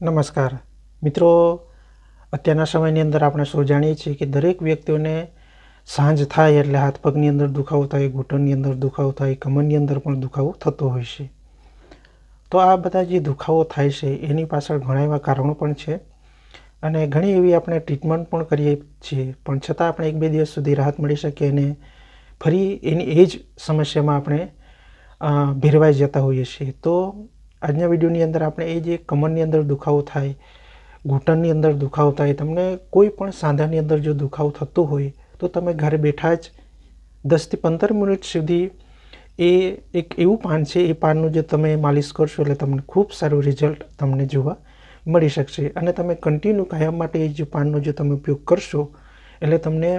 નમસ્કાર. મિત્રો, અત્યારના સમયની અંદર આપણે સૌ જાણીએ છીએ કે દરેક વ્યક્તિઓને સાંજ થાય એટલે હાથ પગની અંદર દુખાવો થાય, ઘૂંટણની અંદર દુખાવો થાય, કમરની અંદર પણ દુખાવો થતો હોય છે. તો આ બધા જે દુખાવો થાય છે, એની પાછળ ઘણા એવા કારણો પણ છે અને ઘણી એવી આપણે ટ્રીટમેન્ટ પણ કરીએ છીએ. પણ છતાં આપણે એક બે દિવસ સુધી રાહત મળી શકીએ અને ફરી એની એ જ સમસ્યામાં આપણે ભેરવાઈ જતા હોઈએ છીએ. તો આજના વિડીયોની અંદર આપણે એ જે કમરની અંદર દુખાવો થાય, ઘૂંટણની અંદર દુખાવો થાય, તમને કોઈ પણ સાંધાની અંદર જો દુખાવો થતો હોય, તો તમે ઘરે બેઠા જ દસથી પંદર મિનિટ સુધી એ એક એવું પાન છે, એ પાનનું જે તમે માલિશ કરશો એટલે તમને ખૂબ સારું રિઝલ્ટ તમને જોવા મળી શકશે. અને તમે કન્ટિન્યુ કાયમ માટે એ જે પાનનો જો તમે ઉપયોગ કરશો, એટલે તમને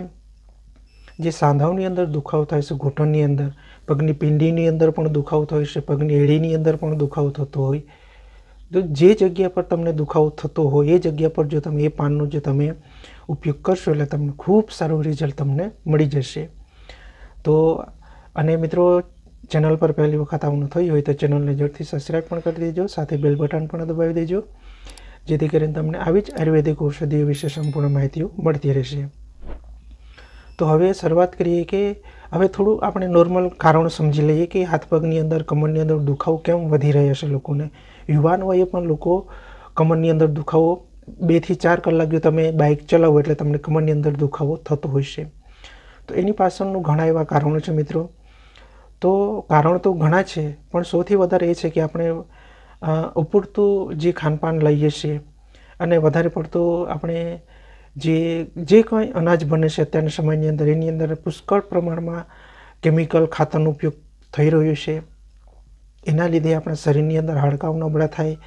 જે સાંધાઓની અંદર દુખાવો થાય છે, ઘૂંટણની અંદર પગની પિંડીની અંદર પણ દુખાવો થાય છે, પગની એડીની અંદર પણ દુખાવો થતો હોય. તો જે જગ્યા પર તમને દુખાવો થતો હોય, એ જગ્યા પર જો તમે એ પાનનો જો તમે ઉપયોગ કરશો, એટલે તમને ખૂબ સારું રિઝલ્ટ તમને મળી જશે. તો અને મિત્રો, ચેનલ પર પહેલી વખત આવવાનું થયું હોય તો ચેનલને જરૂરથી સબસ્ક્રાઈબ પણ કરી દેજો, સાથે બેલ બટન પણ દબાવી દેજો, જેથી કરીને તમને આવી જ આયુર્વેદિક ઔષધિઓ વિશે સંપૂર્ણ માહિતીઓ મળતી રહેશે. તો હવે શરૂઆત કરીએ કે હવે થોડું આપણે નોર્મલ કારણ સમજી લઈએ કે હાથ પગની અંદર કમરની અંદર દુખાવો કેમ વધી રહ્યા છે લોકોને. યુવાન વયે પણ લોકો કમરની અંદર દુખાવો બેથી ચાર કલાક જો તમે બાઇક ચલાવો એટલે તમને કમરની અંદર દુખાવો થતો હોય છે. તો એની પાછળનું ઘણા એવા કારણો છે મિત્રો. તો કારણ તો ઘણા છે, પણ સૌથી વધારે એ છે કે આપણે ઉપડતું જે ખાનપાન લઈએ છીએ અને વધારે પડતું આપણે જે જે કંઈ અનાજ બને છે અત્યારના સમયની અંદર, એની અંદર પુષ્કળ પ્રમાણમાં કેમિકલ ખાતરનો ઉપયોગ થઈ રહ્યો છે. એના લીધે આપણા શરીરની અંદર હાડકાઓ નબળા થાય.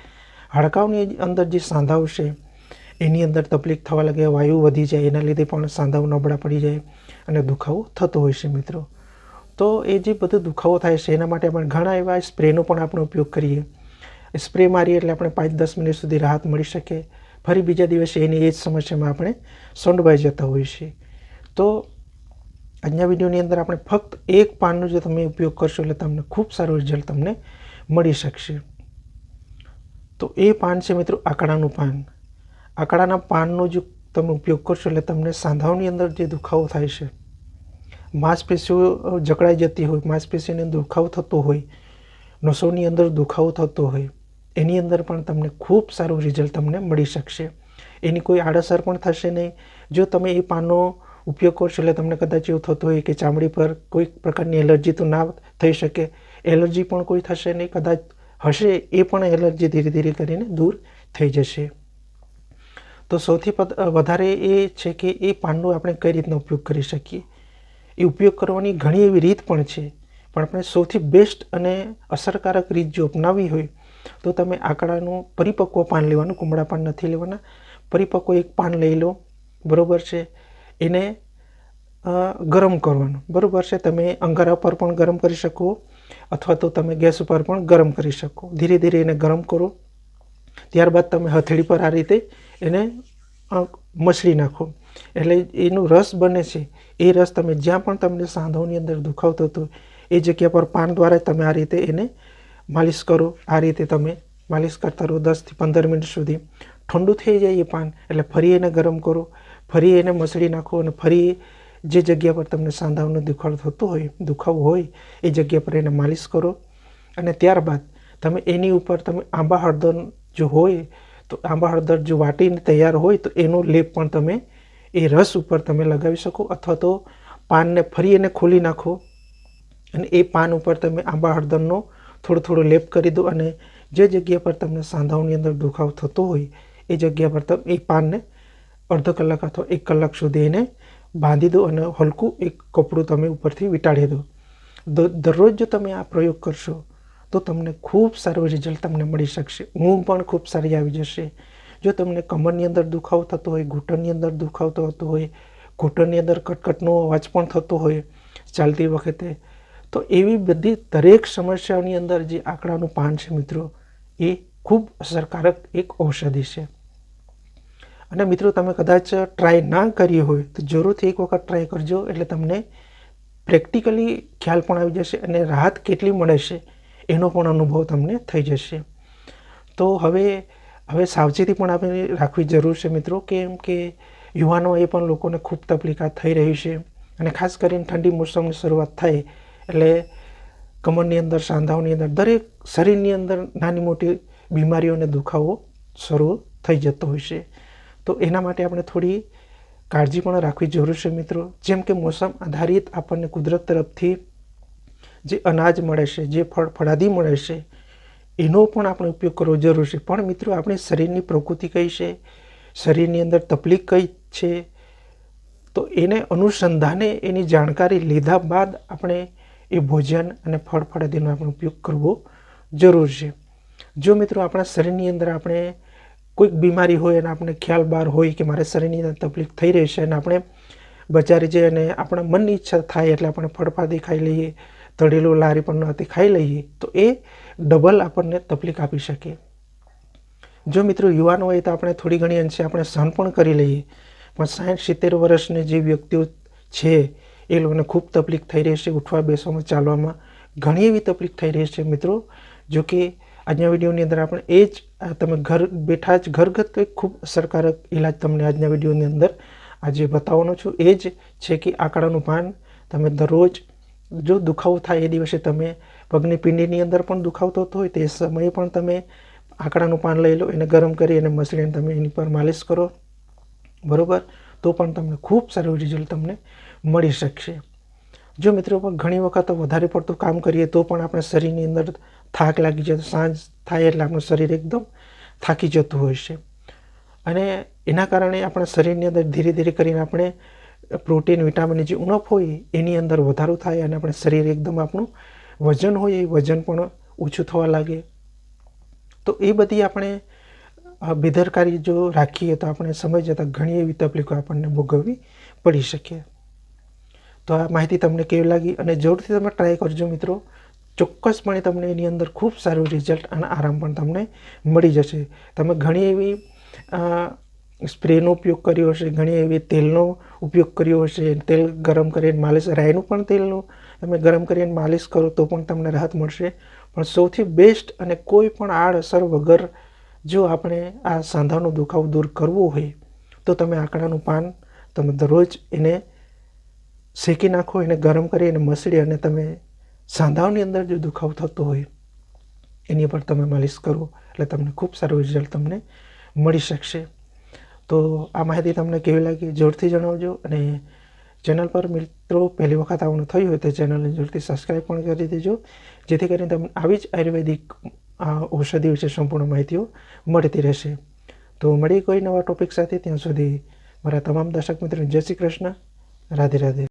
હાડકાઓની અંદર જે સાંધાઓ છે, એની અંદર તકલીફ થવા લાગે, વાયુ વધી જાય, એના લીધે પણ સાંધાઓ નબળા પડી જાય અને દુખાવો થતો હોય છે મિત્રો. તો એ જે બધો દુખાવો થાય છે, એના માટે આપણે ઘણા એવા સ્પ્રેનો પણ આપણે ઉપયોગ કરીએ. સ્પ્રે મારીએ એટલે આપણે પાંચ દસ મિનિટ સુધી રાહત મળી શકે. ફરી બીજા દિવસે એની એ જ સમસ્યામાં આપણે સંડવાઈ જતા હોઈએ છીએ. તો આજના વિડીયોની અંદર આપણે ફક્ત એક પાનનો જો તમે ઉપયોગ કરશો એટલે તમને ખૂબ સારું રિઝલ્ટ તમને મળી શકશે. તો એ પાન છે મિત્રો આકડાનું પાન. આકડાના પાનનો જો તમે ઉપયોગ કરશો એટલે તમને સાંધાઓની અંદર જે દુખાવો થાય છે, માંસપેશીઓ જકડાઈ જતી હોય, માંસપેશીની અંદર દુખાવો થતો હોય, નસોની અંદર દુખાવો થતો હોય એની અંદર પણ તમને ખૂબ સારું રિઝલ્ટ તમને મળી શકશે. એની કોઈ આડઅસર પણ થશે નહીં. જો તમે એ પાનનો ઉપયોગ કરશો એટલે તમને કદાચ એવું થતું હોય કે ચામડી પર કોઈ પ્રકારની એલર્જી તો ના થઈ શકે. એલર્જી પણ કોઈ થશે નહીં. કદાચ હશે એ પણ એલર્જી ધીરે ધીરે કરીને દૂર થઈ જશે. તો સૌથી વધારે એ છે કે એ પાનનો આપણે કઈ રીતનો ઉપયોગ કરી શકીએ? એ ઉપયોગ કરવાની ઘણી એવી રીત પણ છે. પણ આપણે સૌથી બેસ્ટ અને અસરકારક રીત જો અપનાવી હોય તો તમે આકડાનું પરિપક્વ પાન લેવાનું, કુમળા પાન નથી લેવાના. પરિપક્વ એક પાન લઈ લો, બરાબર છે? એને ગરમ કરવાનું. બરોબર છે? તમે અંગારા પર પણ ગરમ કરી શકો, અથવા તો તમે ગેસ ઉપર પણ ગરમ કરી શકો. ધીરે ધીરે એને ગરમ કરો. ત્યારબાદ તમે હથેળી પર આ રીતે એને મસળી નાખો. એટલે એનો રસ બને છે. એ રસ તમે જ્યાં પણ તમને સાંધોની અંદર દુખાવતો હતો એ જગ્યા પર પાન દ્વારા તમે આ રીતે એને માલિશ કરો. આ રીતે તમે માલિશ કરતા રહો દસથી પંદર મિનિટ સુધી. ઠંડુ થઈ જાય એ પાન, એટલે ફરી એને ગરમ કરો. ફરી એને મસળી નાખો અને ફરી જે જગ્યા પર તમને સાંધાઓનો દુખાવો થતો હોય, દુખાવો હોય, એ જગ્યા પર એને માલિશ કરો. અને ત્યારબાદ તમે એની ઉપર તમે આંબા હળદર જો હોય, તો આંબા હળદર જો વાટીને તૈયાર હોય, તો એનો લેપ પણ તમે એ રસ ઉપર તમે લગાવી શકો. અથવા તો પાનને ફરી એને ખોલી નાખો અને એ પાન ઉપર તમે આંબા હળદરનો થોડો થોડું લેપ કરી દો અને જે જગ્યા પર તમને સાંધાઓની અંદર દુખાવો થતો હોય, એ જગ્યા પર તમે એ પાનને અડધો કલાક અથવા એક કલાક સુધી એને બાંધી દો અને હલકું એક કપડું તમે ઉપરથી વીંટાળી દો. દરરોજ જો તમે આ પ્રયોગ કરશો, તો તમને ખૂબ સારું રિઝલ્ટ તમને મળી શકશે. ઊંઘ પણ ખૂબ સારી આવી જશે. જો તમને કમરની અંદર દુખાવો થતો હોય, ઘૂંટણની અંદર દુખાવો થતો હોય, ઘૂંટણની અંદર કટકટનો અવાજ પણ થતો હોય, ચાલતી વખતે તો એવી બધી દરેક સમસ્યાઓની અંદર જે આંકડાનું પાન છે મિત્રો, એ ખૂબ અસરકારક એક ઔષધિ છે. અને મિત્રો, તમે કદાચ ટ્રાય ના કરી હોય, તો જરૂરથી એક વખત ટ્રાય કરજો, એટલે તમને પ્રેક્ટિકલી ખ્યાલ પણ આવી જશે અને રાહત કેટલી મળે છે, એનો પણ અનુભવ તમને થઈ જશે. તો હવે હવે સાવચેતી પણ આપણે રાખવી જરૂર છે મિત્રો, કેમ કે યુવાનોએ પણ લોકોને ખૂબ તકલીફ થઈ રહી છે. અને ખાસ કરીને ઠંડી મોસમની શરૂઆત થાય એટલે કમરની અંદર, સાંધાઓની અંદર, દરેક શરીરની અંદર નાની મોટી બીમારીઓ અને દુખાવો શરૂ થઈ જતો હોય છે. તો એના માટે આપણે થોડી કાળજી પણ રાખવી જરૂર છે મિત્રો. જેમ કે મોસમ આધારિત આપણને કુદરત તરફથી જે અનાજ મળે છે, જે ફળ, ફળાદી મળે છે, એનો પણ આપણે ઉપયોગ કરવો જરૂર છે. પણ મિત્રો, આપણે શરીરની પ્રકૃતિ કઈ છે? શરીરની અંદર તકલીફ કઈ છે? તો એને અનુસંધાને એની જાણકારી લીધા બાદ આપણે એ ભોજન અને ફળ ફળાદીનો આપણે ઉપયોગ કરવો જરૂર છે. જો મિત્રો આપણા શરીરની અંદર આપણે કોઈક બીમારી હોય અને આપણે ખ્યાલ બહાર હોય કે મારે શરીરની અંદર તકલીફ થઈ રહી છે અને આપણે બજારે જઈએ અને આપણા મનની ઈચ્છા થાય એટલે આપણે ફળફાદી ખાઈ લઈએ, તળેલું લારી પણ નથી ખાઈ લઈએ, તો એ ડબલ આપણને તકલીફ આપી શકે. જો મિત્રો યુવાનો હોય તો આપણે થોડી ઘણી અંશે આપણે સહન પણ કરી લઈએ. પણ સાઠ, સિત્તેર વર્ષની જે વ્યક્તિઓ છે એ લોકોને ખૂબ તકલીફ થઈ રહી છે, ઉઠવા બેસવામાં, ચાલવામાં ઘણી એવી તકલીફ થઈ રહી છે મિત્રો. જો કે આજના વિડીયોની અંદર આપણે એ જ તમે ઘર, બેઠા જ ઘરગથ્થુ એક ખૂબ અસરકારક ઇલાજ તમને આજના વિડીયોની અંદર આજે બતાવવાનો છું. એ જ છે કે આંકડાનું પાન તમે દરરોજ, જો દુખાવો થાય એ દિવસે તમે પગની પિંડીની અંદર પણ દુખાવો થતો હોય, તે સમયે પણ તમે આંકડાનું પાન લઈ લો, એને ગરમ કરી અને મસળીને તમે એની પર માલિશ કરો. બરાબર? તો પણ તમને ખૂબ સારું રિઝલ્ટ તમને મળી શકશે. જો મિત્રો પણ ઘણી વખત વધારે પડતું કામ કરીએ તો પણ આપણા શરીરની અંદર થાક લાગી જાય, સાંજ થાય એટલે આપણું શરીર એકદમ થાકી જતું હોય છે. અને એના કારણે આપણા શરીરની અંદર ધીરે ધીરે કરીને આપણે પ્રોટીન, વિટામિન જે ઉણપ હોય એની અંદર વધારો થાય અને આપણે શરીર એકદમ આપણું વજન હોય એ વજન પણ ઓછું થવા લાગે. તો એ બધી આપણે બેદરકારી જો રાખીએ તો આપણે સમય જતાં ઘણી એવી તકલીફો આપણને ભોગવવી પડી શકે તો આ માહિતી તમને કેવી લાગી અને જરૂરથી તમે ટ્રાય કરજો મિત્રો. ચોક્કસપણે તમને એની અંદર ખૂબ સારું રિઝલ્ટ અને આરામ પણ તમને મળી જશે. તમે ઘણી એવી સ્પ્રેનો ઉપયોગ કર્યો હશે, ઘણી એવી તેલનો ઉપયોગ કર્યો હશે. તેલ ગરમ કરીને માલિશ, રાઈનું પણ તેલનું તમે ગરમ કરીને માલિશ કરો તો પણ તમને રાહત મળશે. પણ સૌથી બેસ્ટ અને કોઈ પણ આડઅસર વગર જો આપણે આ સાંધાનો દુખાવો દૂર કરવો હોય, તો તમે આંકડાનું પાન તમે દરરોજ એને શેકી નાખો, એને ગરમ કરી અને મસળી અને તમે સાંધાઓની અંદર જો દુખાવો થતો હોય, એની પર તમે માલિશ કરો, એટલે તમને ખૂબ સારું રિઝલ્ટ તમને મળી શકશે. તો આ માહિતી તમને કેવી લાગી જોરથી જણાવજો અને ચેનલ પર મિત્રો પહેલી વખત આવવાનું થયું હોય તો ચેનલને જોરથી સબસ્ક્રાઈબ પણ કરી દેજો, જેથી કરીને તમને આવી જ આયુર્વેદિક અ, ઔષધિ વિશે સંપૂર્ણ માહિતીઓ મળતી રહેશે. તો મળી કોઈ નવા ટોપિક સાથે. ત્યાં સુધી મારા તમામ દર્શક મિત્રોને જય શ્રી કૃષ્ણ. રાધે રાધે.